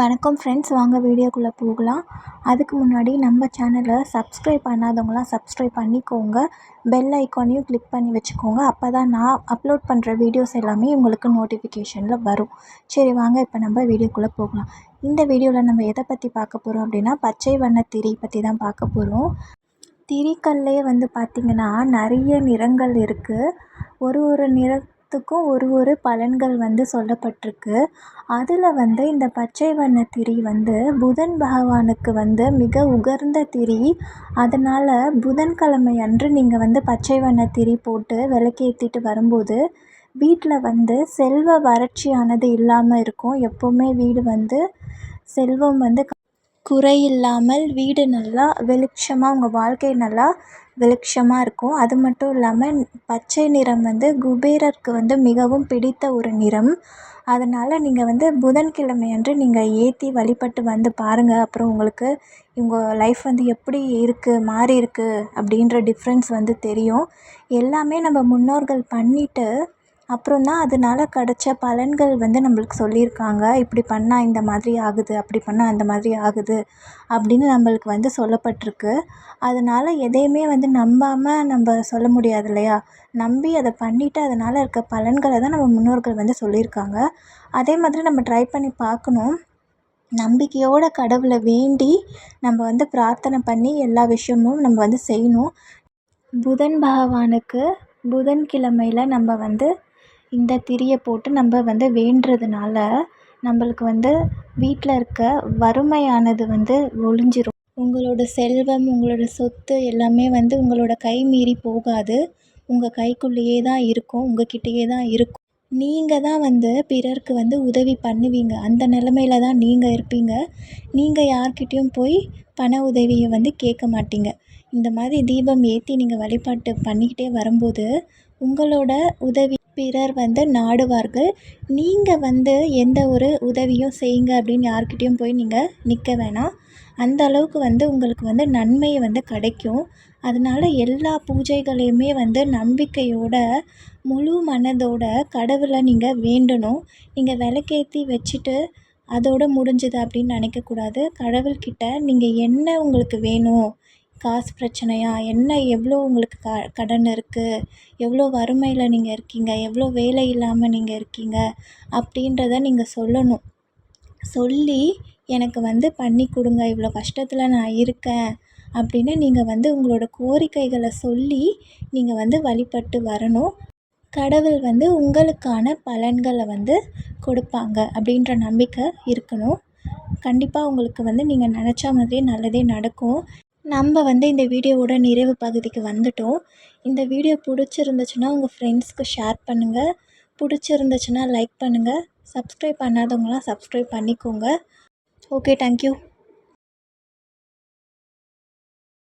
வணக்கம் ஃப்ரெண்ட்ஸ் வாங்க வீடியோக்குள்ளே போகலாம். அதுக்கு முன்னாடி நம்ம சேனலை சப்ஸ்கிரைப் பண்ணாதவங்களாம் சப்ஸ்கிரைப் பண்ணிக்கோங்க. பெல் ஐக்கானையும் கிளிக் பண்ணி வச்சுக்கோங்க. அப்போ தான் நான் அப்லோட் பண்ணுற வீடியோஸ் எல்லாமே உங்களுக்கு நோட்டிஃபிகேஷனில் வரும். சரி வாங்க இப்போ நம்ம வீடியோக்குள்ளே போகலாம். இந்த வீடியோவில் நம்ம எதை பற்றி பார்க்க போகிறோம் அப்படின்னா பச்சை வண்ண திரி பற்றி தான் பார்க்க போகிறோம் திரிக்கல்லே வந்து பார்த்திங்கன்னா நிறைய நிறங்கள் இருக்குது ஒரு ஒரு நிற நிறத்துக்கும் ஒரு ஒரு பலன்கள் வந்து சொல்லப்பட்டிருக்கு. அதில் வந்து இந்த பச்சை வண்ண திரி வந்து புதன் பகவானுக்கு வந்து மிக உகந்த திரி. அதனால் புதன்கிழமை அன்று நீங்கள் வந்து பச்சை வண்ண திரி போட்டு விளக்கேற்றிட்டு வரும்போது வீட்டில் வந்து செல்வ வறட்சியானது இல்லாமல் இருக்கும். எப்போவுமே வீடு வந்து செல்வம் வந்து குறையில்லாமல் வீடு நல்லா வெளிச்சமாக உங்கள் வாழ்க்கை நல்லா வெளிச்சமாக இருக்கும். அது மட்டும் இல்லாமல் பச்சை நிறம் வந்து குபேரருக்கு வந்து மிகவும் பிடித்த ஒரு நிறம். அதனால் நீங்கள் வந்து புதன்கிழமை அன்று நீங்கள் ஏற்றி வழிபட்டு வந்து பாருங்கள் அப்புறம் உங்களுக்கு உங்கள் லைஃப் வந்து எப்படி இருக்குது மாறி இருக்குது அப்படின்ற டிஃப்ரென்ஸ் வந்து தெரியும். எல்லாமே நம்ம முன்னோர்கள் பண்ணிவிட்டு அப்புறம் தான் அதனால கிடச்ச பலன்கள் வந்து நம்மளுக்கு சொல்லியிருக்காங்க. இப்படி பண்ணால் இந்த மாதிரி ஆகுது அப்படி பண்ணால் அந்த மாதிரி ஆகுது அப்படின்னு நம்மளுக்கு வந்து சொல்லப்பட்டிருக்கு. அதனால் எதையுமே வந்து நம்பாமல் நம்ம சொல்ல முடியாது இல்லையா? நம்பி அதை பண்ணிவிட்டு அதனால் இருக்க பலன்களை தான் நம்ம முன்னோர்கள் வந்து சொல்லியிருக்காங்க. அதே மாதிரி நம்ம ட்ரை பண்ணி பார்க்கணும். நம்பிக்கையோடு கடவுளை வேண்டி நம்ம வந்து பிரார்த்தனை பண்ணி எல்லா விஷயமும் நம்ம வந்து செய்யணும். புதன் பகவானுக்கு புதன்கிழமையில் நம்ம வந்து இந்த திரியை போட்டு நம்ம வந்து வேண்டுறதுனால நம்மளுக்கு வந்து வீட்டில் இருக்க வறுமையானது வந்து ஒழிஞ்சிரும் உங்களோட செல்வம் உங்களோட சொத்து எல்லாமே வந்து உங்களோட கை மீறி போகாது. உங்கள் கைக்குள்ளேயே தான் இருக்கும் உங்கள்கிட்டயே தான் இருக்கும். நீங்கள் தான் வந்து பிறருக்கு வந்து உதவி பண்ணுவீங்க. அந்த நிலமையில தான் நீங்கள் இருப்பீங்க. நீங்கள் யார்கிட்டேயும் போய் பண உதவியை வந்து கேட்க மாட்டீங்க. இந்த மாதிரி தீபம் ஏற்றி நீங்கள் வழிபாட்டு பண்ணிக்கிட்டே வரும்போது உங்களோட உதவி பிறர் வந்து நாடுவார்கள். நீங்கள் வந்து எந்த ஒரு உதவியும் செய்யுங்க அப்படின்னு யார்கிட்டேயும் போய் நீங்கள் நிற்க வேணாம். அந்த அளவுக்கு வந்து உங்களுக்கு வந்து நன்மை வந்து கிடைக்கும். அதனால எல்லா பூஜைகளையுமே வந்து நம்பிக்கையோட முழு மனதோட கடவுளை நீங்கள் வேண்டணும். நீங்கள் விளக்கேத்தி வச்சுட்டு அதோட முடிஞ்சுது அப்படின்னு நினைக்கக்கூடாது. கடவுள்கிட்ட நீங்கள் என்ன உங்களுக்கு வேணும்? காசு பிரச்சனையா? என்ன எவ்வளோ உங்களுக்கு க கடன் இருக்குது எவ்வளோ வறுமையில் நீங்கள் இருக்கீங்க? எவ்வளோ வேலை இல்லாமல் நீங்கள் இருக்கீங்க? அப்படின்றத நீங்கள் சொல்லணும். சொல்லி எனக்கு வந்து பண்ணி கொடுங்க. இவ்வளோ கஷ்டத்தில் நான் இருக்கேன். அப்படின்னு நீங்கள் வந்து உங்களோட கோரிக்கைகளை சொல்லி நீங்கள் வந்து வழிபட்டு வரணும். கடவுள் வந்து உங்களுக்கான பலன்களை வந்து கொடுப்பாங்க அப்படின்ற நம்பிக்கை இருக்கணும். கண்டிப்பாக உங்களுக்கு வந்து நீங்கள் நினச்ச மாதிரியே நல்லதே நடக்கும். நம்ம வந்து இந்த வீடியோவோட நிறைவு பகுதிக்கு வந்துட்டோம். இந்த வீடியோ பிடிச்சிருந்துச்சுன்னா உங்கள் ஃப்ரெண்ட்ஸ்க்கு ஷேர் பண்ணுங்கள் பிடிச்சிருந்துச்சுன்னா லைக் பண்ணுங்கள் சப்ஸ்கிரைப் பண்ணாதவங்களாம் சப்ஸ்கிரைப் பண்ணிக்கோங்க. Okay thank you